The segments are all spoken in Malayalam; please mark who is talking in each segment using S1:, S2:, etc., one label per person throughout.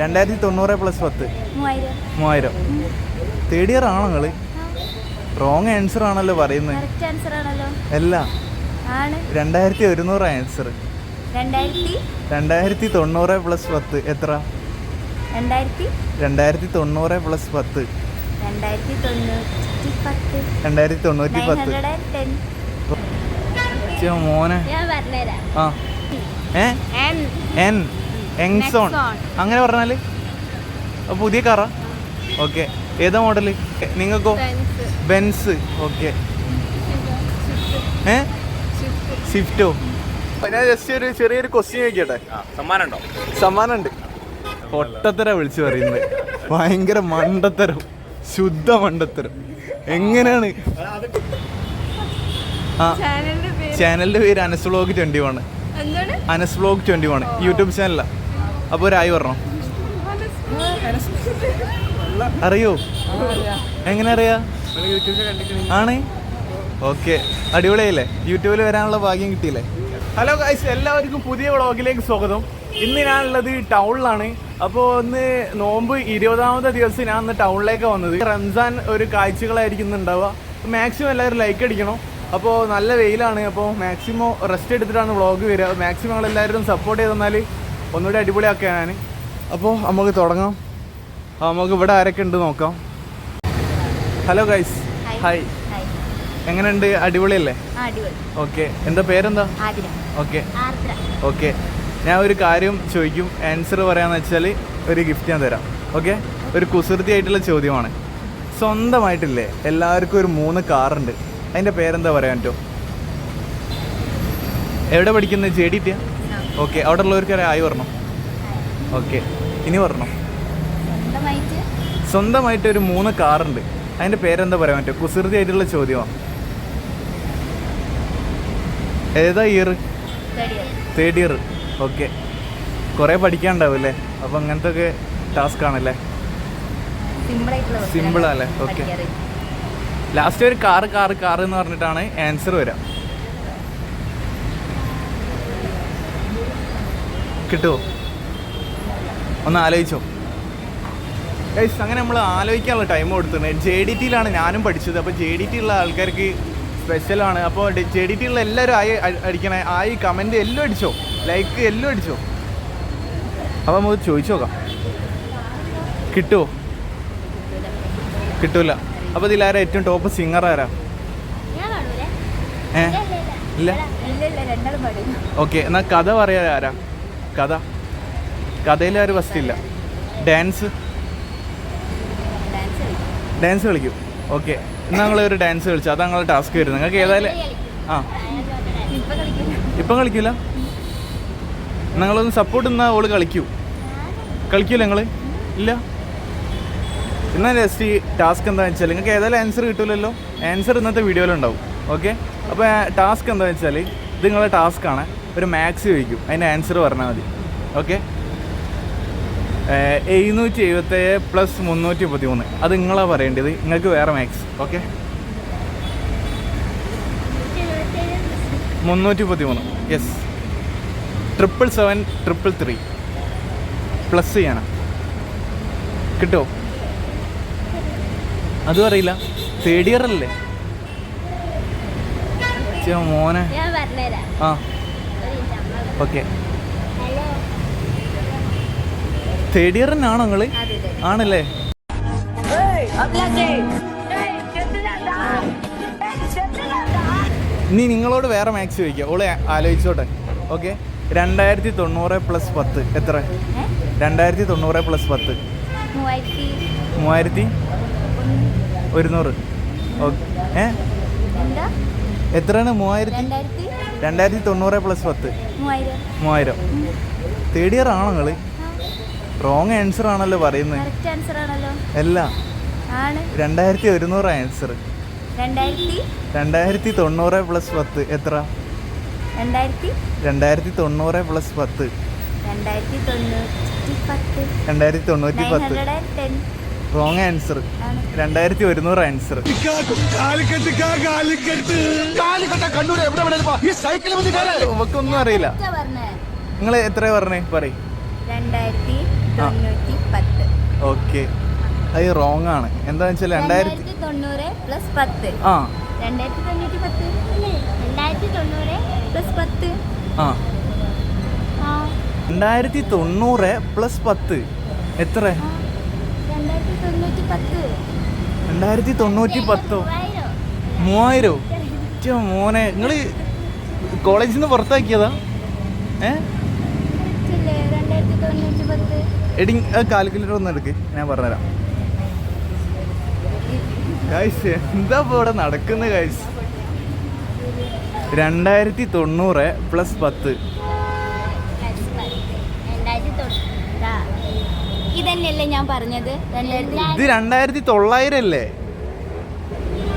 S1: രണ്ടായിരത്തി തൊണ്ണൂറ് പ്ലസ് പത്ത്.
S2: മൂവായിരം.
S1: തേർഡ് ഇയർ ആണോ നിങ്ങൾ? റോങ് ആൻസർ ആണല്ലോ പറയുന്നത്. അല്ല. രണ്ടായിരത്തി ഒരുന്നൂറ് ആൻസർ
S2: രണ്ടായിരത്തി?
S1: തൊണ്ണൂറ് പ്ലസ് പത്ത്. എത്ര?
S2: രണ്ടായിരത്തി?
S1: തൊണ്ണൂറ് പ്ലസ് പത്ത്.
S2: രണ്ടായിരത്തി തൊണ്ണൂറ്റി പത്ത്
S1: മോനെ. ആ. ഏ?
S2: എൻ
S1: എങ്സോൺ. അങ്ങനെ പറഞ്ഞാൽ പുതിയ കാറാ ഓക്കെ ഏതാ മോഡൽ നിങ്ങൾക്കോ? ബെൻസ് ഓക്കെ ഏ? സ്വിഫ്റ്റോ ഞാൻ ജസ്റ്റ് ഒരു ചെറിയൊരു ക്വസ്റ്റ്യൻ ചോദിക്കട്ടെ?
S3: സമ്മാനം ഉണ്ടോ
S1: സമ്മാനമുണ്ട്. പൊട്ടത്തര വിളിച്ചു പറയുന്നത്. ഭയങ്കര മണ്ടത്തരം. ശുദ്ധ മണ്ടത്തരം. എങ്ങനെയാണ്? ആ
S2: ചാനലിന്റെ പേര്?
S1: ചാനലിന്റെ പേര് അനസ് വ്ലോഗ് ട്വന്റി വൺ
S2: എന്താണ്
S1: Anas vlog twenty one YouTube ചാനലാ അപ്പോൾ ഒരു ആയി പറഞ്ഞോ. അറിയോ? എങ്ങനെ അറിയാ? ആണ്? ഓക്കെ. അടിപൊളിയല്ലേ യൂട്യൂബിൽ വരാനുള്ള ഭാഗ്യം കിട്ടിയില്ലേ? ഹലോ ഗൈസ് എല്ലാവർക്കും പുതിയ വ്ളോഗിലേക്ക് സ്വാഗതം. ഇന്ന് ഞാനുള്ളത് ടൗണിലാണ്. അപ്പോൾ ഒന്ന് നോമ്പ് ഇരുപതാമത്തെ ദിവസം ഞാൻ ഇന്ന് ടൗണിലേക്ക് വന്നത്. റംസാൻ ഒരു കാഴ്ചകളായിരിക്കും ഉണ്ടാവുക. മാക്സിമം എല്ലാവരും ലൈക്ക് അടിക്കണം. അപ്പോൾ നല്ല വെയിലാണ്. അപ്പോൾ മാക്സിമം റെസ്റ്റ് എടുത്തിട്ടാണ് വ്ളോഗ് വരിക. മാക്സിമം എല്ലാവരും സപ്പോർട്ട് ചെയ്ത് തന്നാൽ ഒന്നുകൂടി അടിപൊളിയാക്കുക ഞാൻ അപ്പോൾ നമുക്ക് തുടങ്ങാം. നമുക്ക് ഇവിടെ ആരൊക്കെ ഉണ്ട് നോക്കാം. ഹലോ ഗൈസ് ഹായ് എങ്ങനെയുണ്ട്? അടിപൊളിയല്ലേ?
S2: ആ അടിപൊളി.
S1: ഓക്കെ എന്താ പേരെന്താ? ഓക്കെ ഓക്കെ ഞാൻ ഒരു കാര്യം ചോദിക്കും. ആൻസർ പറയാന്ന് വെച്ചാൽ ഒരു ഗിഫ്റ്റ് ഞാൻ തരാം. ഓക്കെ ഒരു കുസൃതി ആയിട്ടുള്ള ചോദ്യമാണ്. സ്വന്തമായിട്ടില്ലേ? എല്ലാവർക്കും ഒരു മൂന്ന് കാറുണ്ട് അതിന്റെ പേരെന്താ പറയാൻ പറ്റുമോ എവിടെ പഠിക്കുന്നത് ജെ ഡി ടിയാ ഓക്കെ അവിടെ ഉള്ളവർക്ക് ആയി പറഞ്ഞു ഓക്കെ ഇനി പറഞ്ഞു
S2: സ്വന്തമായിട്ട്?
S1: ഒരു മൂന്ന് കാറുണ്ട്. അതിന്റെ പേരെന്താ പറയാൻ പറ്റുമോ? കുസൃതി ആയിട്ടുള്ള ചോദ്യമാണ് ഏതാ ഇയർ
S2: തേർഡ് ഇയർ
S1: ഓക്കെ. കുറേ പഠിക്കാനുണ്ടാവും അല്ലേ? അപ്പോൾ അങ്ങനത്തെ ഒക്കെ ടാസ്ക് ആണല്ലേ
S2: ആണ്
S1: അല്ലേ?
S2: ഓക്കെ.
S1: ലാസ്റ്റ് ഒരു കാറ് കാറ് കാറ് എന്ന് പറഞ്ഞിട്ടാണ് ആൻസർ വരാം കിട്ടുമോ ഒന്ന് ആലോചിച്ചോ. ഗൈസ് അങ്ങനെ നമ്മൾ ആലോചിക്കാനുള്ള ടൈം കൊടുത്തിട്ടുണ്ട് ജെ ഡി ടിയിലാണ് ഞാനും പഠിച്ചത്. അപ്പോൾ ജെ ഡി ടി ഉള്ള ആൾക്കാർക്ക് സ്പെഷ്യലാണ് അപ്പോൾ ജെ ഡി ടി ഉള്ള എല്ലാവരും ആയി അടിക്കണേ. ആയി കമന്റ് എല്ലാം അടിച്ചോ? ലൈക്ക് എല്ലാം അടിച്ചോ? അപ്പോൾ നമുക്ക് ചോദിച്ചു നോക്കാം. കിട്ടുമോ കിട്ടൂല. അപ്പോൾ ഇതിലാരാ ഏറ്റവും ടോപ്പ് സിംഗർ ആരാ? ഏ? ഇല്ല ഓക്കെ എന്നാൽ കഥ പറയാ ആരാ? കഥ. കഥയിൽ ആര് ഫസ്റ്റ് ഇല്ല. ഡാൻസ്
S2: ഡാൻസ് കളിക്കും.
S1: ഓക്കെ എന്നാൽ ഞങ്ങൾ ഒരു ഡാൻസ് കളിച്ചു. അതാണ് ഞങ്ങളുടെ ടാസ്ക് വരുന്നത്. നിങ്ങൾക്ക് ഏതായാലും ആ.
S2: ഇപ്പൊ കളിക്കില്ല.
S1: നിങ്ങളൊന്ന് സപ്പോർട്ട് നിന്നാൽ ഓൾ കളിക്കൂ. കളിക്കൂല നിങ്ങൾ ഇല്ല? എന്നാൽ ജസ്റ്റ് ഈ ടാസ്ക് എന്താണെന്ന് വെച്ചാൽ നിങ്ങൾക്ക് ഏതായാലും ആൻസർ കിട്ടില്ലല്ലോ ആൻസർ ഇന്നത്തെ വീഡിയോയിലുണ്ടാവും ഓക്കെ അപ്പോൾ ടാസ്ക് എന്താണെന്ന് വെച്ചാൽ ഇത് നിങ്ങളുടെ ടാസ്ക്കാണ് ഒരു മാക്സ് ചോദിക്കും. അതിന്റെ ആൻസർ പറഞ്ഞാൽ മതി. ഓക്കെ എഴുന്നൂറ്റി എഴുപത്തേഴ് പ്ലസ് മുന്നൂറ്റി മുപ്പത്തി മൂന്ന് അത് നിങ്ങളാണ് പറയേണ്ടത്. നിങ്ങൾക്ക് വേറെ മാക്സ് ഓക്കെ മുന്നൂറ്റി മുപ്പത്തി മൂന്ന് yes triple seven triple three plus ചെയ്യണം. കിട്ടോ? അതും അറിയില്ല തേർഡ് ഇയർ അല്ലേ? മോനെ. ആ. ഓക്കെ. തേർഡ് ഇയർ തന്നെയാണോ
S2: അതെ
S1: ആണല്ലേ? നീ നിങ്ങളോട് വേറെ മാക്സ് ചോദിക്കുക ഓളെ ആലോചിച്ചോട്ടെ. ഓക്കെ? രണ്ടായിരത്തി തൊണ്ണൂറ് പ്ലസ് പത്ത്. എത്ര? രണ്ടായിരത്തി തൊണ്ണൂറ് പ്ലസ് പത്ത്.
S2: മൂവായിരത്തി
S1: ഒരുന്നൂറ്. ഓക്കെ ഏ? എത്രയാണ്? മൂവായിരത്തി?
S2: രണ്ടായിരത്തി
S1: രണ്ടായിരത്തി തൊണ്ണൂറ് പ്ലസ് പത്ത്.
S2: മൂവായിരം.
S1: തേർഡ് ഇയർ ആണോ നിങ്ങൾ? റോങ് ആൻസർ ആണല്ലോ പറയുന്നത് അല്ല. രണ്ടായിരത്തി ഒരുന്നൂറ് ആൻസർ
S2: രണ്ടായിരത്തി?
S1: രണ്ടായിരത്തി തൊണ്ണൂറ് പ്ലസ് പത്ത്. എത്ര?
S2: രണ്ടായിരത്തി?
S1: രണ്ടായിരത്തി തൊണ്ണൂറ് പ്ലസ് പത്ത്.
S2: രണ്ടായിരത്തി തൊണ്ണൂറ്റി പത്ത്
S1: റോങ് ആൻസർ രണ്ടായിരത്തി ഒരുന്നൂറ് ആൻസർ നമുക്കൊന്നും അറിയില്ല. നിങ്ങൾ എത്ര പറഞ്ഞേ? പറയും. ഓക്കെ. അത് റോങ് ആണ്. എന്താ വെച്ചാൽ രണ്ടായിരത്തി
S2: തൊണ്ണൂറ് പ്ലസ് പത്ത്
S1: ആ.
S2: രണ്ടായിരത്തി തൊണ്ണൂറ്റി പത്ത് രണ്ടായിരത്തി തൊണ്ണൂറ് പ്ലസ് പത്ത്
S1: ആ രണ്ടായിരത്തി തൊണ്ണൂറ് പ്ലസ് പത്ത്. എത്ര.
S2: രണ്ടായിരത്തി തൊണ്ണൂറ്റി പത്ത്. മൂവായിരം.
S1: മോനെ നിങ്ങൾ കോളേജിൽ നിന്ന് പുറത്താക്കിയതാ? ഏ? എടി കാൽക്കുലേറ്റർ ഒന്ന് എടുക്ക്. ഞാൻ പറഞ്ഞുതരാം. ഗൈസ് എന്താ ഇപ്പോൾ ഇവിടെ നടക്കുന്നത് കാഴ്ച രണ്ടായിരത്തി തൊണ്ണൂറ് പ്ലസ് പത്ത്
S2: പ്ലസ് പത്ത്. രണ്ടായിരത്തി തൊണ്ണൂ- ദാ. ഇതന്നെയല്ലേ ഞാൻ പറഞ്ഞത്?
S1: ഇത് രണ്ടായിരത്തി തൊള്ളായിരം. അല്ലേ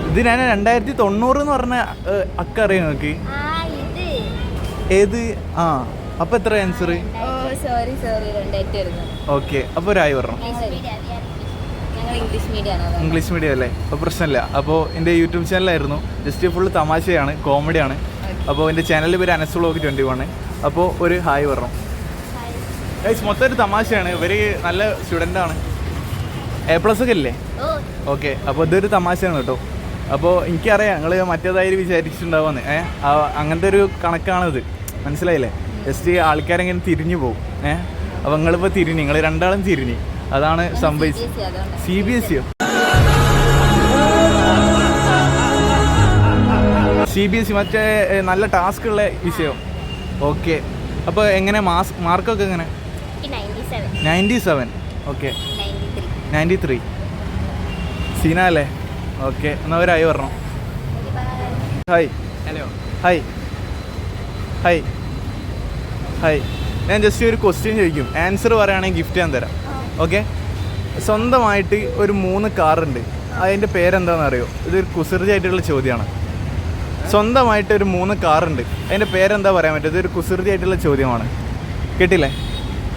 S1: ഇത് ഞാൻ രണ്ടായിരത്തി തൊണ്ണൂറ് എന്ന് പറഞ്ഞ അക്ക അറിയാം നിങ്ങൾക്ക്?
S2: ആ ഇത്.
S1: ഏത്? ആ അപ്പൊ എത്ര ആൻസർ
S2: സോറി സോറി
S1: ഓക്കെ അപ്പൊ ഒരായി പറഞ്ഞു
S2: ഞങ്ങൾ ഇംഗ്ലീഷ് മീഡിയം
S1: ഇംഗ്ലീഷ് മീഡിയം അല്ലേ? അപ്പോൾ പ്രശ്നമില്ല. അപ്പോൾ എന്റെ യൂട്യൂബ് ചാനലായിരുന്നു. ജസ്റ്റ് ഫുള്ള് തമാശയാണ് കോമഡിയാണ്. അപ്പോൾ എന്റെ ചാനലിൽ പേര് അനസ് വ്ളോഗ് ട്വന്റി വൺ അപ്പോൾ ഒരു ഹായ് പറഞ്ഞു ഗൈസ് മൊത്തം ഒരു തമാശയാണ്. ഇവർ നല്ല സ്റ്റുഡന്റ് ആണ്. എ പ്ലസ് ഒക്കെ ഇല്ലേ? ഓക്കെ അപ്പോൾ ഇതൊരു തമാശയാണ് കേട്ടോ. അപ്പോൾ എനിക്കറിയാം ഞങ്ങൾ മറ്റേതായി വിചാരിച്ചിട്ടുണ്ടാവുമെന്ന്. ഏ ആ, അങ്ങനത്തെ ഒരു കണക്കാണിത് മനസ്സിലായില്ലേ? ജസ്റ്റ് ആൾക്കാരെങ്ങനെ തിരിഞ്ഞു പോകും ഏ അപ്പോൾ നിങ്ങളിപ്പോൾ തിരിഞ്ഞ് നിങ്ങൾ രണ്ടാളും തിരിഞ്ഞ്. അതാണ് സംഭവിച്ചത് സി ബി എസ് സിയോ സി ബി എസ് സി മറ്റേ നല്ല ടാസ്ക് ഉള്ള വിഷയം. ഓക്കെ അപ്പോൾ എങ്ങനെ? മാസ് മാർക്കൊക്കെ എങ്ങനെ?
S2: Ninety seven
S1: okay
S2: ninety three
S1: Seena അല്ലേ? ഓക്കെ എന്നാൽ ഒരായി പറഞ്ഞു. Hi
S3: hello
S1: hi hi hi ഞാൻ ജസ്റ്റ് ഒരു ക്വസ്റ്റ്യൻ ചോദിക്കും. ആൻസർ പറയുകയാണെങ്കിൽ ഗിഫ്റ്റ് ഞാൻ തരാം. ഓക്കെ സ്വന്തമായിട്ട് ഒരു മൂന്ന് കാറുണ്ട് അതിന്റെ പേരെന്താണെന്ന് അറിയോ ഇതൊരു കുസൃതിയായിട്ടുള്ള ചോദ്യമാണ്. സ്വന്തമായിട്ട് ഒരു മൂന്ന് കാറുണ്ട് അതിന്റെ പേരെന്താ പറയാൻ പറ്റും ഇതൊരു കുസൃതി ആയിട്ടുള്ള ചോദ്യമാണ്. കേട്ടില്ലേ?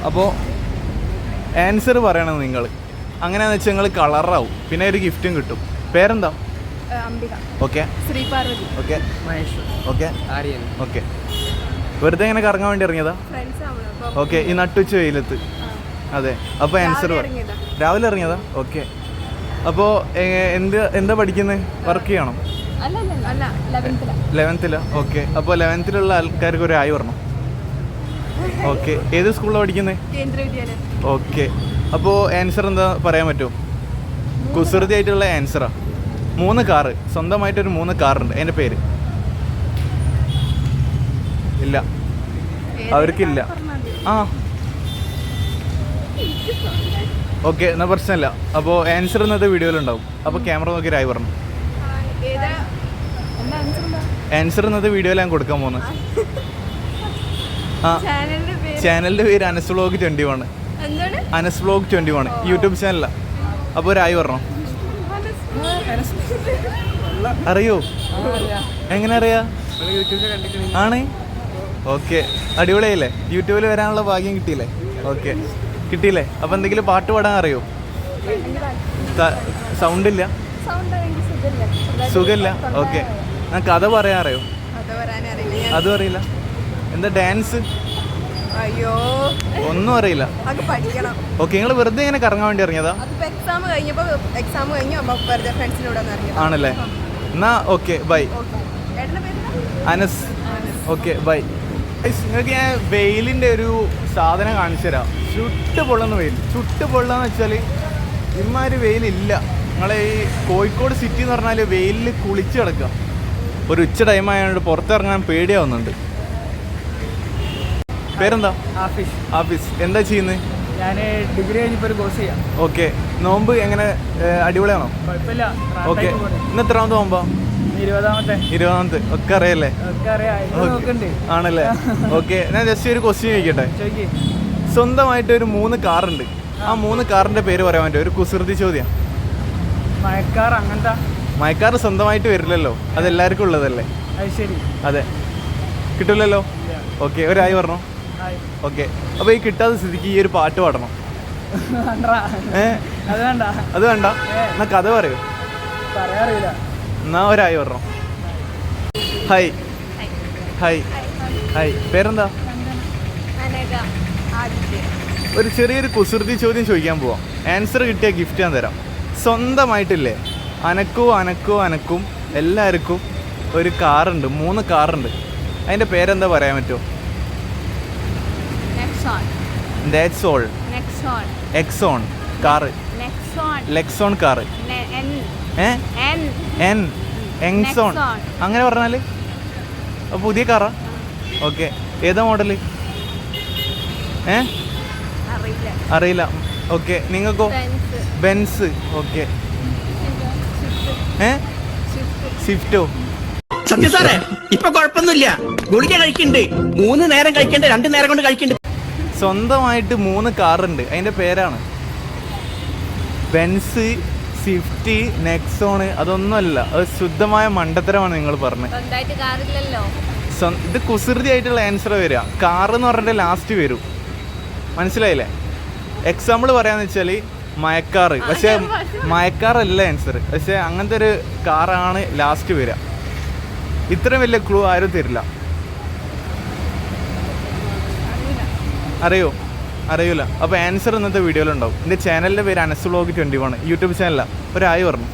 S1: അപ്പോൾ ആൻസർ പറയണം നിങ്ങൾ അങ്ങനെയാണെന്ന് വെച്ചാൽ നിങ്ങൾ കളറാവും പിന്നെ ഒരു ഗിഫ്റ്റും കിട്ടും. പേരെന്താ?
S4: Ambika.
S1: Okay
S4: Sree Parvathy.
S1: Okay
S3: Mahesh
S1: okay
S3: Aryan.
S1: Okay വെറുതെ ഇങ്ങനെ കറങ്ങാൻ വേണ്ടി ഇറങ്ങിയതാ? ഓക്കെ ഈ നട്ടുച്ച വെയിലത്ത്. അതെ. അപ്പോൾ ആൻസർ
S4: രാവിലെ ഇറങ്ങിയതാ.
S1: രാവിലെ ഇറങ്ങിയതാ? ഓക്കെ അപ്പോൾ എന്ത് എന്താ പഠിക്കുന്നത് വർക്ക് ചെയ്യണം?
S4: ലെവൻത്തിലോ
S1: ഓക്കെ അപ്പോൾ ലെവൻത്തിലുള്ള ആൾക്കാർക്ക് ഒരു ആയി വരണം. ഓക്കെ. ഏത് സ്കൂളിലാണ് പഠിക്കുന്നത് ഓക്കെ. അപ്പോൾ ആൻസർ എന്താ പറയാൻ പറ്റുമോ? കുസൃതി ആയിട്ടുള്ള ആൻസറാ മൂന്ന് കാറ്. സ്വന്തമായിട്ടൊരു മൂന്ന് കാറുണ്ട്. എന്റെ പേര്? ഇല്ല. അവർക്കില്ല. ആ. ഓക്കെ എന്നാൽ പ്രശ്നമില്ല. അപ്പോൾ ആൻസർ ഇന്നത്തെ വീഡിയോയിലുണ്ടാവും. അപ്പോൾ ക്യാമറ നോക്കി രായി പറഞ്ഞു.
S4: ആൻസർ
S1: ഇന്നത്തെ വീഡിയോയിൽ ഞാൻ കൊടുക്കാൻ പോകുന്നത്
S4: ചാനലിന്റെ പേര്?
S1: Anas vlog twenty one. Anas vlog twenty one. YouTube ചാനലാ അപ്പോൾ ഒരായി പറഞ്ഞോ. അറിയോ? എങ്ങനെ അറിയാ ആണ്? ഓക്കെ. അടിപൊളിയായില്ലേ യൂട്യൂബിൽ വരാനുള്ള ഭാഗ്യം കിട്ടിയില്ലേ? ഓക്കെ. കിട്ടിയില്ലേ? അപ്പം എന്തെങ്കിലും പാട്ട് പാടാൻ അറിയോ? സൗണ്ട് ഇല്ല?
S4: സുഖമില്ല.
S1: ഓക്കെ. ഞാൻ കഥ പറയാൻ അറിയോ?
S4: അതും അറിയില്ല.
S1: എന്താ ഡാൻസ്?
S4: അയ്യോ.
S1: ഒന്നും അറിയില്ല.
S4: അത് പഠിക്കണം.
S1: ഓക്കെ നിങ്ങൾ വെറുതെ ഇങ്ങനെ കറങ്ങാൻ വേണ്ടി ഇറങ്ങിയതാ?
S4: അതിപ്പോ എക്സാം കഴിഞ്ഞപ്പോ എക്സാം കഴിഞ്ഞു അമ്മ വെറുതെ ഫ്രണ്ട്സിനോട്
S1: ആണല്ലേ? എന്നാ okay bye. Anas. Okay bye. നിങ്ങൾക്ക് ഞാൻ വെയിലിന്റെ ഒരു സാധനം കാണിച്ചു തരാം. ചുട്ട് പൊള്ളുന്ന വെയിൽ. ചുട്ട് പൊള്ളുക വെച്ചാൽ ഇമ്മാതിരി വെയിലില്ല. നിങ്ങളെ ഈ കോഴിക്കോട് സിറ്റി എന്ന് പറഞ്ഞാൽ വെയിലിൽ കുളിച്ച് കിടക്കുക. ഒരു ഉച്ച ടൈം ആയതുകൊണ്ട് പുറത്തിറങ്ങാൻ പേടിയാവുന്നുണ്ട്. പേരെന്താ?
S3: ആഫീസ്
S1: ആഫീസ് എന്താ ചെയ്യുന്നത്
S3: ഞാൻ ഡിഗ്രി കഴിഞ്ഞപ്പോൾ ഒരു കോഴ്സ് ചെയ്യാം.
S1: ഓക്കെ. നോമ്പ് എങ്ങനെ അടിപൊളിയാണോ?
S3: കുഴപ്പമില്ല.
S1: ഓക്കെ. ഇന്ന് എത്രാമത്തെ നോമ്പാ?
S3: ഇരുപതാമത്തെ.
S1: ഇരുപതാമത്തെ. ഒക്കെ അറിയല്ലേ. ആണല്ലേ? ഓക്കെ. ഞാൻ ജസ്റ്റ് ഒരു ക്വസ്റ്റ്യൻ ചോദിക്കട്ടെ?
S3: ചോദിക്ക്.
S1: സ്വന്തമായിട്ട് ഒരു മൂന്ന് കാറുണ്ട്. ആ മൂന്ന് കാറിന്റെ പേര് പറയാൻ പറ്റുമോ ഒരു കുസൃതി ചോദ്യം.
S3: മയക്കാർ അങ്ങനത്തെ.
S1: മയക്കാർ സ്വന്തമായിട്ട് വരില്ലല്ലോ. അത് എല്ലാവർക്കും ഉള്ളതല്ലേ?
S3: അത് ശരി.
S1: അതെ. കിട്ടില്ലല്ലോ. ഓക്കെ. ഒരായി പറഞ്ഞോ. ഓക്കെ. അപ്പോൾ ഈ കിട്ടാത്ത സ്ഥിതിക്ക് ഈ ഒരു പാട്ട് പാടണം.
S3: അത് വേണ്ട.
S1: എന്നാ കഥ പറയൂ. എന്നാ ഒരായി പറഞ്ഞോ ഹായ് ഹായ് ഹായ് പേരെന്താ? ഒരു ചെറിയൊരു കുസൃതി ചോദ്യം ചോദിക്കാൻ പോവാം. ആൻസർ കിട്ടിയ ഗിഫ്റ്റ് ഞാൻ തരാം. സ്വന്തമായിട്ടില്ലേ? അനക്കും അനക്കും അനക്കും എല്ലാവർക്കും ഒരു കാറുണ്ട് മൂന്ന് കാറുണ്ട് അതിന്റെ പേരെന്താ പറയാൻ പറ്റുമോ? ദാറ്റ്സ് ഓൾ
S2: നെക്സോൺ
S1: എക്സോൺ കാറ്
S2: നെക്സോൺ
S1: ലെക്സോൺ കാറ്
S2: എൻ
S1: എങ്സോൺ. അങ്ങനെ പറഞ്ഞാൽ പുതിയ കാറാ ഓക്കെ ഏതാ മോഡൽ ഏ
S2: അറിയില്ല.
S1: അറിയില്ല. ഓക്കെ നിങ്ങൾക്കോ
S2: ബെൻസ്
S1: ഓക്കെ ഏ സ്വിഫ്റ്റോ
S5: സത്യം സാറേ ഇപ്പൊ കുഴപ്പമൊന്നുമില്ല. ഗുളിക കഴിക്കണ്ട് മൂന്ന് നേരം കഴിക്കണ്ട രണ്ട് നേരം കൊണ്ട് കഴിക്കുന്നുണ്ട്.
S1: സ്വന്തമായിട്ട് മൂന്ന് കാറുണ്ട്. അതിന്റെ പേരാണ്. ബെൻസ് സ്വിഫ്റ്റ് നെക്സോണ് അതൊന്നുമല്ല. അത് ശുദ്ധമായ മണ്ടത്തരമാണ് നിങ്ങൾ പറഞ്ഞത്. ഇത് കുസൃതി ആയിട്ടുള്ള ആൻസർ വരിക. കാർ എന്ന് പറഞ്ഞിട്ട് ലാസ്റ്റ് വരും. മനസ്സിലായില്ലേ? എക്സാമ്പിൾ പറയാന്ന് വെച്ചാൽ മയക്കാറ് പക്ഷേ മയക്കാറല്ല ആൻസർ പക്ഷേ അങ്ങനത്തെ ഒരു കാറാണ് ലാസ്റ്റ് വരിക. ഇത്രയും വലിയ ക്ലൂ ആരും തരില്ല. അറിയോ? അറിയില്ല അപ്പോൾ ആൻസർ ഇന്നത്തെ വീഡിയോയിലുണ്ടാവും എന്റെ ചാനലിന്റെ പേര് Anas vlog twenty one YouTube ചാനലാണ് ഒരായി പറഞ്ഞു.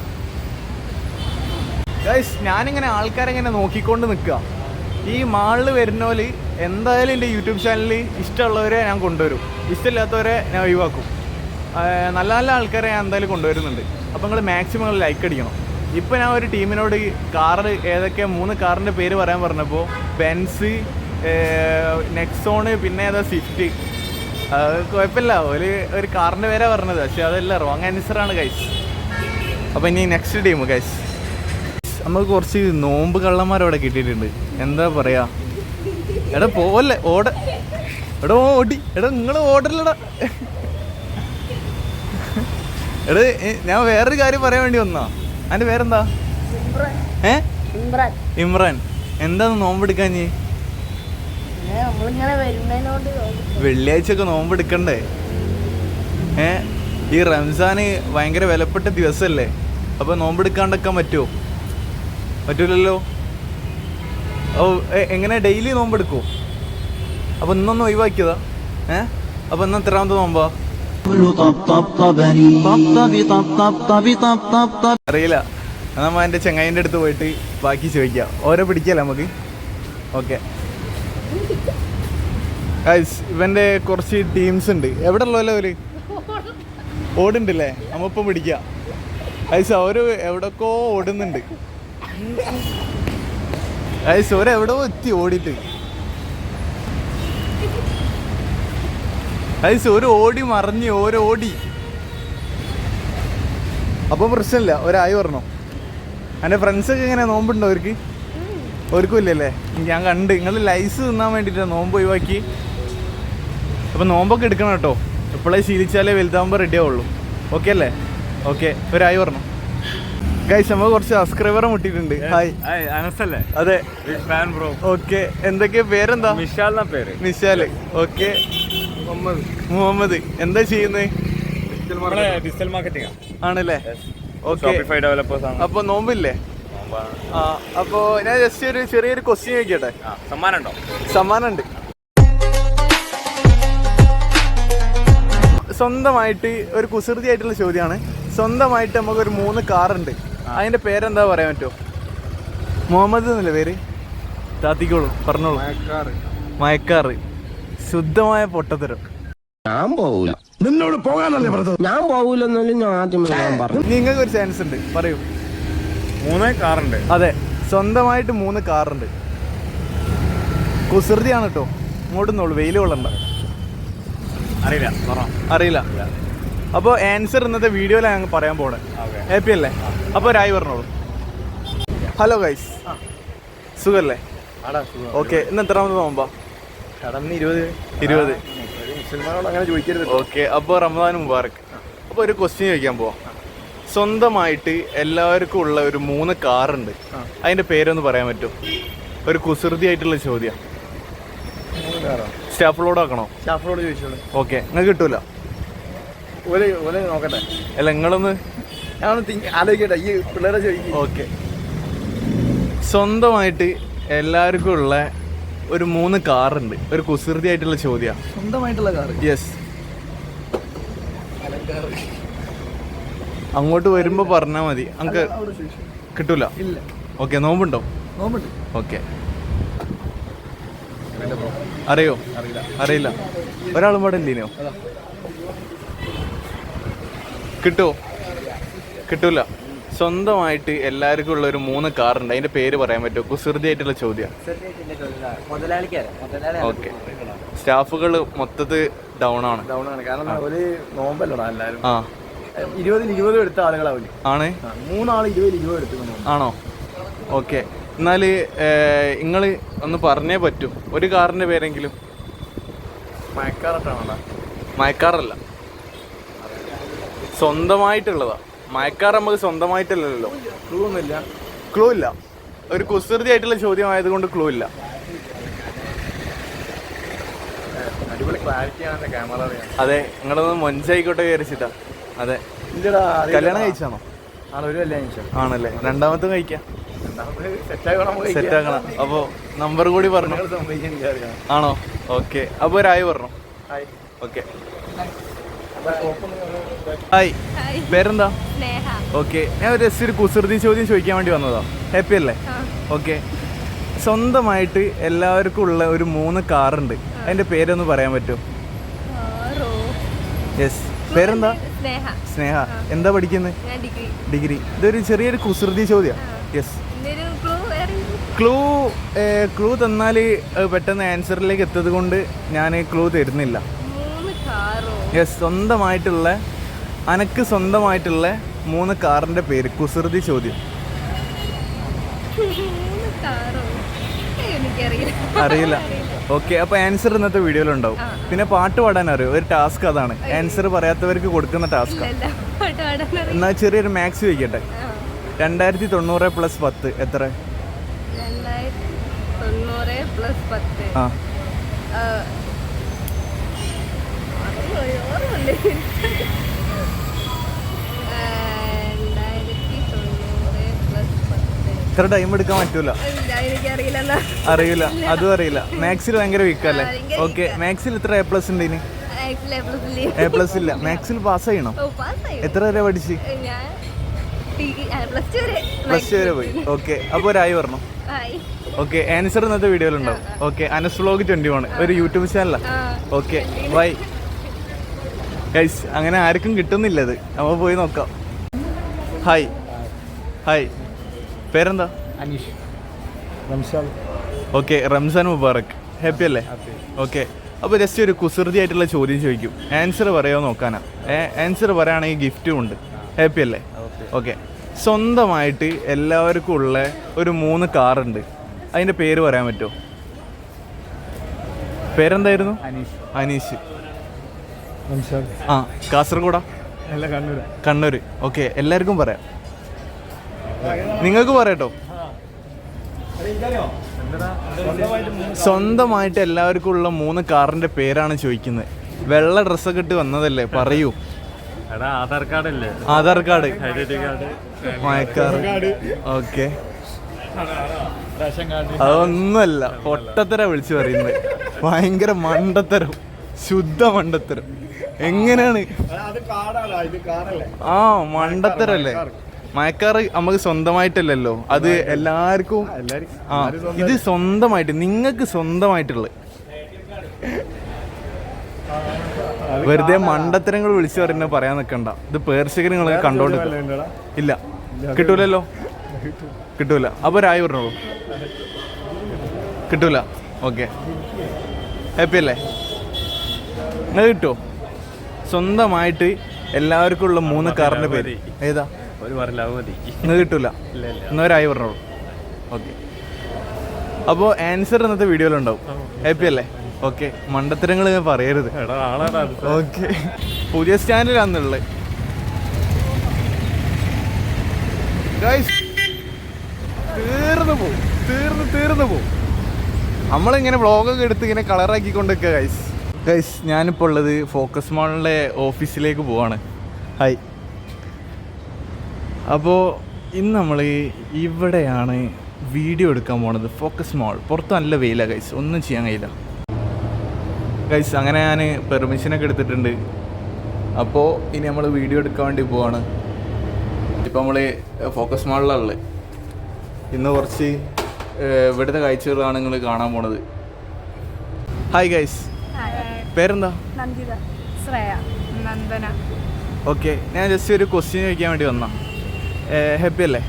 S1: ഗൈസ് ഞാനിങ്ങനെ ആൾക്കാരെങ്ങനെ നോക്കിക്കൊണ്ട് നിൽക്കുക ഈ മാളിൽ വരുന്നോൽ എന്തായാലും എന്റെ യൂട്യൂബ് ചാനലിൽ ഇഷ്ടമുള്ളവരെ ഞാൻ കൊണ്ടുവരും. ഇഷ്ടമില്ലാത്തവരെ ഞാൻ ഒഴിവാക്കും. നല്ല നല്ല ആൾക്കാരെ ഞാൻ എന്തായാലും കൊണ്ടുവരുന്നുണ്ട്. അപ്പോൾ നിങ്ങൾ മാക്സിമം ലൈക്ക് അടിക്കണം. ഇപ്പോൾ ഞാൻ ഒരു ടീമിനോട് കാറ് ഏതൊക്കെ മൂന്ന് കാറിന്റെ പേര് പറയാൻ പറഞ്ഞപ്പോൾ ബെൻസ് നെക്സോണ് പിന്നെ ഏതാ സ്വിഫ്റ്റ് അത് കുഴപ്പമില്ല. ഒരു ഒരു കാറിന്റെ പേരാ പറഞ്ഞത്. പക്ഷേ അതല്ല റോങ് ആൻസറാണ് ഗൈസ് അപ്പോൾ ഇനി നെക്സ്റ്റ് ടീം ഗൈസ് നമുക്ക് കുറച്ച് നോമ്പ് കള്ളന്മാർ അവിടെ കിട്ടിയിട്ടുണ്ട്. എന്താ പറയാ? എടാ പോവല്ലേ ഓട എടാ ഓടി. എടാ നിങ്ങൾ ഓടല്ലടാ. എടാ ഞാൻ വേറൊരു കാര്യം പറയാൻ വേണ്ടി വന്നാ അതിന്റെ പേരെന്താ? ഏ?
S2: ഇമ്രാൻ.
S1: എന്താ നോമ്പെടുക്കാൻ നീ
S2: നമ്മളിങ്ങനെ
S1: നോമ്പ് നോമ്പെടുക്കണ്ടേ? ഏ? ഈ റംസാന് ഭയങ്കര വിലപ്പെട്ട ദിവസമല്ലേ നോമ്പ് നോമ്പെടുക്കാണ്ടൊക്കാൻ പറ്റുമോ പറ്റൂലല്ലോ? ഓ എങ്ങനെ ഡെയിലി നോമ്പ് നോമ്പെടുക്കുമോ അപ്പോൾ ഇന്നൊന്ന് ഒഴിവാക്കിയതാ. ഏ? അപ്പോൾ ഇന്ന് എത്രാമത്തെ നോമ്പാ? അറിയില്ല. എന്നാ എന്റെ എന്റെ ചെങ്ങായിന്റെ അടുത്ത് പോയിട്ട് ബാക്കി ചോദിക്കാം. ഓരോ പിടിക്കല്ലേ നമുക്ക്? ഓക്കെ. ഇവന്റെ കുറച്ച് ടീംസ് ഉണ്ട്. എവിടെ ഉള്ളല്ലോ അവർ? ഓടുണ്ടല്ലേ നമ്മ ഇപ്പം പിടിക്കാം. ഗൈസ് അവർ എവിടൊക്കെ ഓടുന്നുണ്ട്. ഓര് എവിടെ എത്തി ഓടിയിട്ട്. ഗൈസ് ഒരു ഓടി മറിഞ്ഞ് ഓരോ ഓടി. അപ്പം പ്രശ്നമില്ല ഒരായി പറഞ്ഞോ എന്റെ ഫ്രണ്ട്സൊക്കെ എങ്ങനെ നോമ്പുണ്ടോ അവർക്ക്? അവർക്കും ഇല്ലല്ലേ? ഞാൻ കണ്ട്. നിങ്ങൾ ലൈസ് തിന്നാൻ വേണ്ടിയിട്ടാണ് നോമ്പ് ഒഴിവാക്കി. അപ്പം നോമ്പൊക്കെ എടുക്കണം കേട്ടോ. ഇപ്പോഴേ ശീലിച്ചാലേ വലുതാകുമ്പോൾ റെഡി ആവുള്ളൂ. ഓക്കെ അല്ലേ? ഓക്കെ ഒരായി പറഞ്ഞു ഗൈസ് നമ്മൾ കുറച്ച് സബ്സ്ക്രൈബറെ മുട്ടിയിട്ടുണ്ട്. ഹായ്
S6: അനസല്ലേ?
S1: അതെ.
S6: ഫാൻ ബ്രോ
S1: ഓക്കെ എന്തൊക്കെയാ പേരെന്താ?
S6: മിഷാൽ എന്ന പേര്?
S1: നിശാൽ ഓക്കെ മുഹമ്മദ്. എന്താ ചെയ്യുന്നത്
S6: ഡിജിറ്റൽ മാർക്കറ്റിംഗ്
S1: ആണല്ലേ? ഓക്കെ
S6: ഡെവലപ്പേഴ്സ് ആണ്.
S1: അപ്പൊ നോമ്പില്ലേ? അപ്പോ ഞാൻ ജസ്റ്റ് ഒരു ചെറിയൊരു ക്വസ്റ്റ്യൻ ചോദിക്കട്ടെ?
S6: ആ, സമ്മാനം ഉണ്ടോ.
S1: സ്വന്തമായിട്ട് ഒരു കുസൃതി ആയിട്ടുള്ള ചോദ്യമാണ്. സ്വന്തമായിട്ട് നമുക്ക് ഒരു മൂന്ന് കാറുണ്ട്. അതിന്റെ പേരെന്താ പറയാൻ പറ്റുമോ? മുഹമ്മദ് എന്നല്ലേ പേര്? താത്തിക്കോളൂ പറഞ്ഞോളൂ. മയക്കാറ്. ശുദ്ധമായ പൊട്ടത്തരം.
S7: ഞാൻ പോകൂല നിന്നോട് പോകാനല്ലേ പറഞ്ഞത്? ഞാൻ പോവൂലെന്നാലും ഞാൻ ആദ്യം ഞാൻ പറഞ്ഞു
S1: നിങ്ങൾക്ക് ഒരു ചാൻസ് ഉണ്ട്. പറയൂ.
S6: മൂന്ന് കാറുണ്ട്.
S1: അതെ. സ്വന്തമായിട്ട് മൂന്ന് കാറുണ്ട്. കുസൃതിയാണ് കേട്ടോ ഇങ്ങോട്ട് നോളൂ വെയിൽ കൊള്ളണ്ട.
S6: അറിയില്ല.
S1: അറിയില്ല. അപ്പോൾ ആൻസർ ഇന്നത്തെ വീഡിയോയിലാണ് ഞങ്ങൾ പറയാൻ പോണേ. ഹാപ്പി അല്ലേ? അപ്പോൾ രായി പറഞ്ഞോളൂ. ഹലോ ഗൈസ് സുഖല്ലേ? ഓക്കെ ഇന്ന് എത്രാമത് നോമ്പാ
S6: ഇരുപത്.
S1: ഇരുപത്.
S6: അങ്ങനെ ചോദിക്കരുത്
S1: ഓക്കെ അപ്പോൾ റമദാൻ മുബാറക്. അപ്പോൾ ഒരു ക്വസ്റ്റ്യൻ ചോദിക്കാൻ പോവാം. സ്വന്തമായിട്ട് എല്ലാവർക്കും ഉള്ള ഒരു മൂന്ന് കാറുണ്ട്. അതിന്റെ പേരൊന്ന് പറയാൻ പറ്റുമോ? ഒരു കുസൃതി ആയിട്ടുള്ള ചോദ്യം. സ്റ്റാഫിലോട് ആക്കണോ
S6: സ്റ്റാഫിനോട് ചോദിച്ചോളൂ.
S1: ഓക്കെ. നിങ്ങൾക്ക് കിട്ടൂല?
S6: ഓലെ ഓലെ നോക്കട്ടെ.
S1: അല്ല നിങ്ങളൊന്ന്
S6: ഞാനൊന്ന് തിങ്ക് ആലോചിക്കട്ടെ. ഈ പിള്ളേരെ ചോദിക്കും.
S1: ഓക്കെ. സ്വന്തമായിട്ട് എല്ലാവർക്കും ഉള്ള ഒരു മൂന്ന് കാറുണ്ട്. ഒരു കുസൃതി ആയിട്ടുള്ള ചോദ്യം.
S3: സ്വന്തമായിട്ടുള്ള കാറ്?
S1: യെസ് അങ്ങോട്ട് വരുമ്പോ പറഞ്ഞാ മതി. അങ്ങ് കിട്ടൂല?
S6: ഇല്ല.
S1: ഓക്കെ നോമ്പുണ്ടോ?
S6: നോമ്പുണ്ട്.
S1: ഓക്കെ. അറിയോ? അറിയില്ല. ഒരാളും ഇവിടെ ഇല്ലേനോ? കിട്ടുമോ കിട്ടൂല. സ്വന്തമായിട്ട് എല്ലാവർക്കും ഉള്ള ഒരു മൂന്ന് കാറുണ്ട്. അതിന്റെ പേര് പറയാൻ പറ്റുമോ? കുസൃതി ആയിട്ടുള്ള ചോദ്യം ഓക്കെ. സ്റ്റാഫുകൾ മൊത്തത്തിൽ ഡൗൺ ആണ്.
S6: ഡൗൺ ആണ്. കാരണം ഒരു നോമ്പല്ലടാ എല്ലാരും
S1: ആ.
S6: ഇരുപതിൽ ഇരുപത് എടുത്ത ആളുകളാവില്ല
S1: ആണ്.
S6: മൂന്നാൾ ഇരുപതിൽ ഇരുപത് എടുത്തു
S1: ആണോ? ഓക്കെ. എന്നാൽ നിങ്ങൾ ഒന്ന് പറഞ്ഞേ പറ്റും. ഒരു കാറിന്റെ പേരെങ്കിലും.
S6: മയക്കാറാണോ
S1: മയക്കാറല്ല. സ്വന്തമായിട്ടുള്ളതാ. മയക്കാർ നമുക്ക് സ്വന്തമായിട്ടല്ലല്ലോ.
S6: ക്ലൂ ഒന്നുമില്ല
S1: ക്ലൂ ഇല്ല ഒരു കുസൃതി ആയിട്ടുള്ള ചോദ്യം ആയതുകൊണ്ട് ക്ലൂ ഇല്ല അതെ നിങ്ങളൊന്ന് മൊഞ്ചായിക്കോട്ടെ വിചാരിച്ചിട്ടാ. അതെ. കല്യാണം കഴിച്ചാണോ? ആണല്ലേ? രണ്ടാമത്തെ കഴിക്കാം.
S6: സെറ്റാക്കണം
S1: സെറ്റ് ആക്കണം അപ്പോ നമ്പർ കൂടി പറഞ്ഞു. ആണോ? ഓക്കെ അപ്പൊ ഒരായി പറഞ്ഞു. Okay hi. പേരെന്താ? ഓക്കെ ഞാൻ ഒരു ജസ്റ്റ് ഒരു കുസൃതി ചോദ്യം ചോദിക്കാൻ വേണ്ടി വന്നതാ. ഹാപ്പി അല്ലേ? ഓക്കെ സ്വന്തമായിട്ട് എല്ലാവർക്കും ഉള്ള ഒരു മൂന്ന് കാറുണ്ട് അതിന്റെ പേരൊന്ന് പറയാൻ പറ്റുമോ? യെസ് പേരെന്താ?
S2: സ്നേഹ.
S1: സ്നേഹ. എന്താ പഠിക്കുന്നത്
S2: ഞാൻ ഡിഗ്രി.
S1: ഡിഗ്രി. ഇതൊരു ചെറിയൊരു കുസൃതി ചോദ്യം. യെസ്
S2: ക്ലൂ
S1: ക്ലൂ തന്നാൽ പെട്ടെന്ന് ആൻസറിലേക്ക് എത്തത് കൊണ്ട് ഞാൻ ക്ലൂ തരുന്നില്ല യെസ് സ്വന്തമായിട്ടുള്ള അനക്ക് സ്വന്തമായിട്ടുള്ള മൂന്ന് കാറിന്റെ പേര് കുസൃതി ചോദ്യം. അറിയില്ല. ഓക്കെ അപ്പൊ ആൻസർ ഇന്നത്തെ വീഡിയോയിലുണ്ടാവും. പിന്നെ പാട്ട് പാടാൻ അറിയോ? ഒരു ടാസ്ക് അതാണ്. ആൻസർ പറയാത്തവർക്ക് കൊടുക്കുന്ന ടാസ്ക് എന്നാൽ ചെറിയൊരു മാക്സ് വയ്ക്കട്ടെ രണ്ടായിരത്തി തൊണ്ണൂറ് പ്ലസ് പത്ത് എത്ര?
S2: പ്ലസ് പത്ത്.
S1: ആ. ഇത്ര ടൈം എടുക്കാൻ പറ്റൂല. അറിയില്ല. അതും അറിയില്ല. മാത്സിൽ ഭയങ്കര വീക്കല്ലേ ഓക്കെ മാത്സിൽ എത്ര എ പ്ലസ് ഉണ്ട് ഇനി എ പ്ലസ് ഇല്ല. മാത്സിൽ പാസ് ചെയ്യണം? എത്ര വരെ പഠിച്ച്?
S2: പ്ലസ് ടു വരെ.
S1: പോയി. ഓക്കെ അപ്പൊ ഒരായി പറഞ്ഞു ഓക്കെ ആൻസർ ഇന്നത്തെ വീഡിയോയിലുണ്ടാവും okay Anas vlog twenty one ഒരു യൂട്യൂബ് ചാനലാണ് ഓക്കെ ബൈ ഗൈസ് അങ്ങനെ ആർക്കും കിട്ടുന്നില്ല അത് നമ്മൾ പോയി നോക്കാം. ഹായ് ഹായ് പേരെന്താ?
S6: അനീഷ്. റംസാൻ.
S1: ഓക്കെ റംസാൻ മുബാറക്. ഹാപ്പി അല്ലേ? ഓക്കെ അപ്പോൾ ജസ്റ്റ് ഒരു കുസൃതി ആയിട്ടുള്ള ചോദ്യം ചോദിക്കും. ആൻസർ പറയുമോ നോക്കാനാ. ആൻസർ പറയുകയാണെങ്കിൽ ഗിഫ്റ്റും ഉണ്ട്. ഹാപ്പി അല്ലേ? ഓക്കെ സ്വന്തമായിട്ട് എല്ലാവർക്കും ഉള്ള ഒരു മൂന്ന് കാറുണ്ട് അതിന്റെ പേര് പറയാൻ പറ്റുമോ? പേരെന്തായിരുന്നു?
S6: അനീഷ്.
S1: അനീഷ്. ആ കാസർഗോഡാ?
S6: അല്ല കണ്ണൂർ
S1: കണ്ണൂർ ഓക്കെ എല്ലാവർക്കും പറയാം. നിങ്ങൾക്ക് പറയട്ടോ. സ്വന്തമായിട്ട് എല്ലാവർക്കും ഉള്ള മൂന്ന് കാറിന്റെ പേരാണ് ചോദിക്കുന്നത്. വെള്ള ഡ്രസ്സൊക്കെ ഇട്ട് വന്നതല്ലേ? പറയൂ.
S8: എടാ ആധാർ കാർഡ് അല്ലേ
S1: ആധാർ കാർഡ്. മയക്കാർ ഓക്കെ. അതൊന്നുമല്ല പൊട്ടത്തര വിളിച്ചു പറയുന്നത്. ഭയങ്കര മണ്ടത്തരം ശുദ്ധ മണ്ടത്തരം. എങ്ങനെയാണ്?
S6: അത് കാടാണ് ഇത് കാറല്ലേ
S1: ആ മണ്ടത്തരല്ലേ? മയക്കാറ് നമുക്ക് സ്വന്തമായിട്ടല്ലല്ലോ. അത് എല്ലാവർക്കും ആ ഇത് സ്വന്തമായിട്ട് നിങ്ങൾക്ക് സ്വന്തമായിട്ടുള്ള വെറുതെ മണ്ടത്തരങ്ങൾ വിളിച്ചു പറയുന്നത് പറയാൻ നിൽക്കണ്ട ഇത് പേർശകർ നിങ്ങൾ കണ്ടോണ്ട് ഇല്ല. കിട്ടൂലല്ലോ? കിട്ടൂല. അപ്പൊ രായ പറഞ്ഞോളൂ. കിട്ടൂല. ഓക്കെ ഹാപ്പി അല്ലേ? നിങ്ങൾ കിട്ടുമോ സ്വന്തമായിട്ട് എല്ലാവർക്കും ഉള്ള മൂന്ന് കാറിന്റെ പേര്. ഏതാ?
S8: ഒരു മതി.
S1: ഇന്ന് കിട്ടൂല? ഇന്നൊരായി പറഞ്ഞോളൂ. ഓക്കെ അപ്പോൾ ആൻസർ ഇന്നത്തെ വീഡിയോയിലുണ്ടാവും ഹാപ്പി അല്ലേ? ഓക്കെ മണ്ടത്തരങ്ങൾ
S8: ഞാൻ പറയരുത്.
S1: ഓക്കെ പുതിയ സ്റ്റാൻഡിലാന്നുള്ളത്. തീർന്നു പോവും തീർന്ന് തീർന്നു പോവും. നമ്മളിങ്ങനെ വ്ളോഗൊക്കെ എടുത്ത് ഇങ്ങനെ കളറാക്കിക്കൊണ്ടൊക്കെ ഗൈസ് ഗൈസ് ഞാനിപ്പോൾ ഉള്ളത് ഫോക്കസ് മാളിലെ ഓഫീസിലേക്ക് പോവാണ്. ഹായ് അപ്പോൾ ഇന്ന് നമ്മൾ ഇവിടെയാണ് വീഡിയോ എടുക്കാൻ പോണത് ഫോക്കസ് മോൾ പുറത്ത് നല്ല വെയിലാണ് ഗൈസ് ഒന്നും ചെയ്യാൻ കഴിയില്ല. ഗൈസ് അങ്ങനെ ഞാൻ പെർമിഷനൊക്കെ എടുത്തിട്ടുണ്ട്. അപ്പോൾ ഇനി നമ്മൾ വീഡിയോ എടുക്കാൻ വേണ്ടി പോവാണ്. ഇപ്പം നമ്മൾ ഫോക്കസ് മാളിലുള്ള ഇന്ന് കുറച്ച് ഇവിടുത്തെ കാഴ്ചകളാണ് നിങ്ങൾ കാണാൻ പോണത്. ഹായ് ഗൈസ് പേരെന്താ?
S4: നന്ദിത. ശ്രേയ. നന്ദന.
S1: ഓക്കെ ഞാൻ ജസ്റ്റ് ഒരു ക്വസ്റ്റ്യൻ ചോദിക്കാൻ വേണ്ടി വന്ന. ഹാപ്പി അല്ലേ?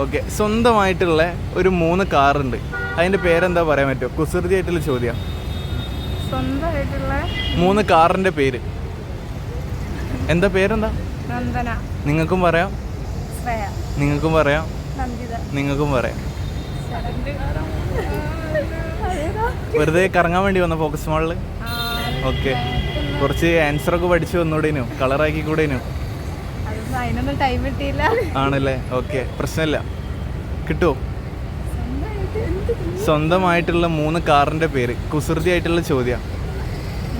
S1: ഓക്കെ സ്വന്തമായിട്ടുള്ള ഒരു മൂന്ന് കാറുണ്ട് അതിന്റെ പേരെന്താ പറയാൻ പറ്റുമോ കുസൃതി ആയിട്ടുള്ള ചോദ്യം.
S4: സ്വന്തമായിട്ടുള്ള
S1: മൂന്ന് കാറിന്റെ പേര്. എന്താ പേരെന്താ?
S4: നന്ദന.
S1: നിങ്ങൾക്കും പറയാം.
S4: ശ്രേയ.
S1: നിങ്ങൾക്കും പറയാം. നിങ്ങൾക്കും പറയാം. വെറുതെ കറങ്ങാൻ വേണ്ടി വന്ന ഫോക്കസ് മോളിൽ ഓക്കെ കുറച്ച് ആൻസർ ഒക്കെ പഠിച്ചു വന്നൂടേനു കളറാക്കി കൂടേനു.
S4: അത് അതിനൊന്നും ടൈം കിട്ടിയില്ല.
S1: ആണല്ലേ? ഓക്കെ പ്രശ്നമില്ല കിട്ടുമോ സ്വന്തമായിട്ടുള്ള മൂന്ന് കാറിന്റെ പേര്. കുസൃതി ആയിട്ടുള്ള ചോദ്യം.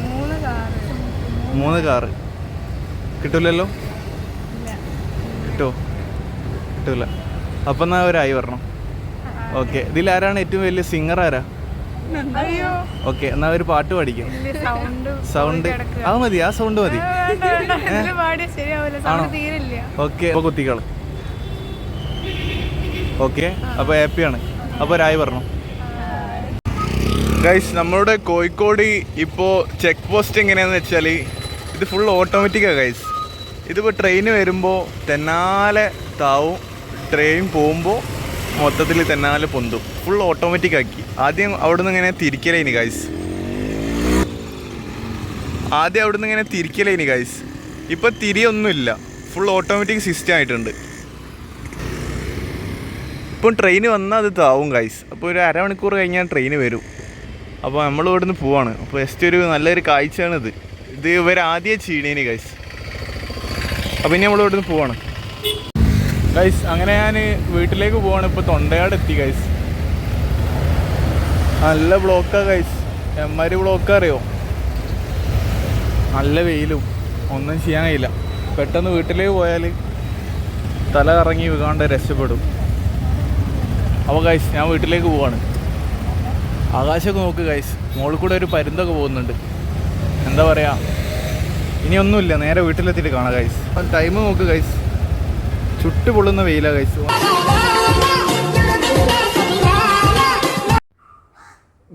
S4: മൂന്ന് കാറ്.
S1: മൂന്ന് കാറ്. കിട്ടൂലല്ലോ? കിട്ടുമോ കിട്ടൂല. അപ്പൊ എന്നാ ഒരായി വരണം. ഓക്കെ. ഇതിൽ ആരാണ് ഏറ്റവും വലിയ സിംഗർ ആരാ? ഓക്കെ എന്നാ ഒരു പാട്ട് പഠിക്കും
S4: സൗണ്ട്
S1: അത് മതി ആ സൗണ്ട് മതി. ആണോ? ഓക്കെ അപ്പൊ കുത്തിക്കൾ. ഓക്കെ അപ്പോൾ ഹാപ്പിയാണ്. അപ്പോൾ ഒരായി പറഞ്ഞു. ഗൈസ് നമ്മളുടെ കോഴിക്കോട് ഇപ്പോ ചെക്ക് പോസ്റ്റ് എങ്ങനെയാന്ന് വെച്ചാൽ ഇത് ഫുൾ ഓട്ടോമാറ്റിക്കാണ് ഗൈസ് ഇതിപ്പോൾ ട്രെയിൻ വരുമ്പോ തെന്നാലെ താവും ട്രെയിൻ പോകുമ്പോൾ മൊത്തത്തിൽ തെന്നാൽ പൊന്തും. ഫുൾ ഓട്ടോമാറ്റിക് ആക്കി. ആദ്യം അവിടുന്ന് ഇങ്ങനെ തിരിക്കലേനി ഗൈസ് ആദ്യം അവിടുന്ന് ഇങ്ങനെ തിരിക്കലേനി ഗൈസ് ഇപ്പോൾ തിരിയൊന്നുമില്ല. ഫുൾ ഓട്ടോമാറ്റിക് സിസ്റ്റം ആയിട്ടുണ്ട്. ഇപ്പം ട്രെയിൻ വന്നാൽ അത് താവും ഗൈസ് അപ്പോൾ ഒരു അരമണിക്കൂർ കഴിഞ്ഞാൽ ട്രെയിൻ വരും. അപ്പോൾ നമ്മൾ ഇവിടുന്ന് പോവാണ്. അപ്പോൾ ജസ്റ്റ് ഒരു നല്ലൊരു കാഴ്ചയാണിത്. ഇത് ഇവരാദ്യം ചീണേനി ഗൈസ് അപ്പോൾ ഇനി നമ്മൾ ഇവിടുന്ന് പോവാണ്. ഗൈസ് അങ്ങനെ ഞാൻ വീട്ടിലേക്ക് പോവാണ്. ഇപ്പോൾ തൊണ്ടയാട് എത്തി ഗൈസ് നല്ല ബ്ലോക്കാ ഗൈസ് എമ്മാരി ബ്ലോക്കാ അറിയോ? നല്ല വെയിലും. ഒന്നും ചെയ്യാൻ കഴിയില്ല. പെട്ടെന്ന് വീട്ടിലേക്ക് പോയാൽ തല കറങ്ങി വീകാണ്ട് രക്ഷപ്പെടും. അപ്പോൾ ഗൈസ് ഞാൻ വീട്ടിലേക്ക് പോവാണ്. ആകാശമൊക്കെ നോക്ക് ഗൈസ് മുകളിൽ കൂടെ ഒരു പരുന്തൊക്കെ പോകുന്നുണ്ട്. എന്താ പറയുക ഇനിയൊന്നുമില്ല. നേരെ വീട്ടിലെത്തിയിട്ട് കാണാം ഗൈസ് ടൈം നോക്ക് ഗൈസ് ചുട്ടു പൊള്ളുന്ന വെയിലാ ഗൈസ്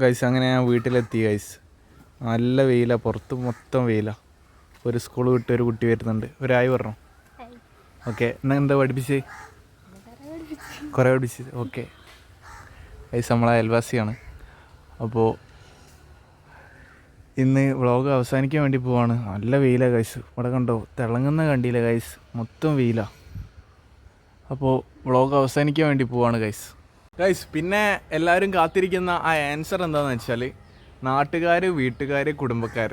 S1: ഗൈസ് അങ്ങനെ ഞാൻ വീട്ടിലെത്തി ഗൈസ് നല്ല വെയിലാ പുറത്ത് മൊത്തം വെയിലാ. ഒരു സ്കൂൾ വിട്ട് ഒരു കുട്ടി വരുന്നുണ്ട്. ഒരായി പറഞ്ഞു ഓക്കെ എന്നാ എന്താ പഠിപ്പിച്ച്? കുറേ പഠിപ്പിച്ച് ഓക്കെ ഗൈസ് നമ്മളെ അയൽവാസിയാണ്. അപ്പോൾ ഇന്ന് വ്ളോഗ് അവസാനിക്കാൻ വേണ്ടി പോവാണ്. നല്ല വെയിലാണ് ഗൈസ് ഇവിടെ കണ്ടോ? തിളങ്ങുന്ന കണ്ടില്ല ഗൈസ് മൊത്തം വെയിലാണ് അപ്പോൾ വ്ളോഗ് അവസാനിക്കാൻ വേണ്ടി പോവാണ് ഗൈസ് ഗൈസ് പിന്നെ എല്ലാവരും കാത്തിരിക്കുന്ന ആ ആൻസർ എന്താണെന്ന് വെച്ചാൽ നാട്ടുകാർ വീട്ടുകാർ കുടുംബക്കാർ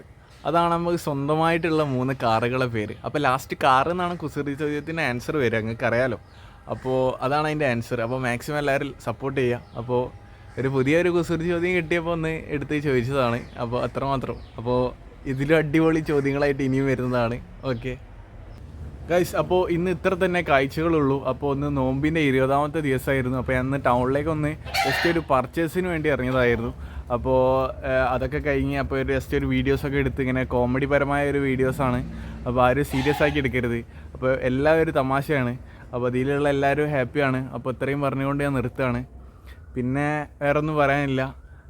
S1: അതാണ് നമുക്ക് സ്വന്തമായിട്ടുള്ള മൂന്ന് കാറുകളെ പേര്. അപ്പോൾ ലാസ്റ്റ് കാർ എന്നാണ് കുസൃതി ചോദ്യത്തിന്റെ ആൻസർ വരിക നിങ്ങൾക്ക് അറിയാലോ. അപ്പോൾ അതാണ് അതിന്റെ ആൻസർ അപ്പോൾ മാക്സിമം എല്ലാവരും സപ്പോർട്ട് ചെയ്യുക. അപ്പോൾ ഒരു പുതിയൊരു കുസൃതി ചോദ്യം കിട്ടിയപ്പോൾ ഒന്ന് എടുത്ത് ചോദിച്ചതാണ്. അപ്പോൾ അത്രമാത്രം. അപ്പോൾ ഇതിലും അടിപൊളി ചോദ്യങ്ങളായിട്ട് ഇനിയും വരുന്നതാണ്. ഓക്കെ ഗൈസ് അപ്പോൾ ഇന്ന് ഇത്ര തന്നെ കാഴ്ചകളുള്ളൂ. അപ്പോൾ ഒന്ന് നോമ്പിന്റെ ഇരുപതാമത്തെ ദിവസമായിരുന്നു. അപ്പോൾ ഞാൻ ടൗണിലേക്ക് ഒന്ന് ജസ്റ്റ് ഒരു പർച്ചേസിന് വേണ്ടി ഇറങ്ങിയതായിരുന്നു. അപ്പോൾ അതൊക്കെ കഴിഞ്ഞ് അപ്പോൾ ഒരു ജസ്റ്റ് ഒരു വീഡിയോസൊക്കെ എടുത്ത് ഇങ്ങനെ കോമഡി പരമായ ഒരു വീഡിയോസാണ് അപ്പോൾ ആരും സീരിയസ് ആക്കി എടുക്കരുത്. അപ്പോൾ എല്ലാം ഒരു തമാശയാണ്. അപ്പോൾ അതിലുള്ള എല്ലാവരും ഹാപ്പിയാണ് അപ്പോൾ ഇത്രയും പറഞ്ഞുകൊണ്ട് ഞാൻ നിർത്തുകയാണ്. പിന്നെ വേറെ ഒന്നും പറയാനില്ല.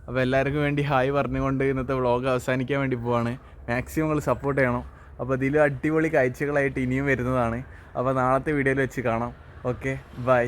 S1: അപ്പോൾ എല്ലാവർക്കും വേണ്ടി ഹായ് പറഞ്ഞുകൊണ്ട് ഇന്നത്തെ വ്ളോഗ് അവസാനിക്കാൻ വേണ്ടി പോവാണ്. മാക്സിമം നിങ്ങൾ സപ്പോർട്ട് ചെയ്യണം. അപ്പോൾ ഇതിൽ അടിപൊളി കാഴ്ചകളായിട്ട് ഇനിയും വരുന്നതാണ്. അപ്പോൾ നാളത്തെ വീഡിയോയിൽ വെച്ച് കാണാം. Okay bye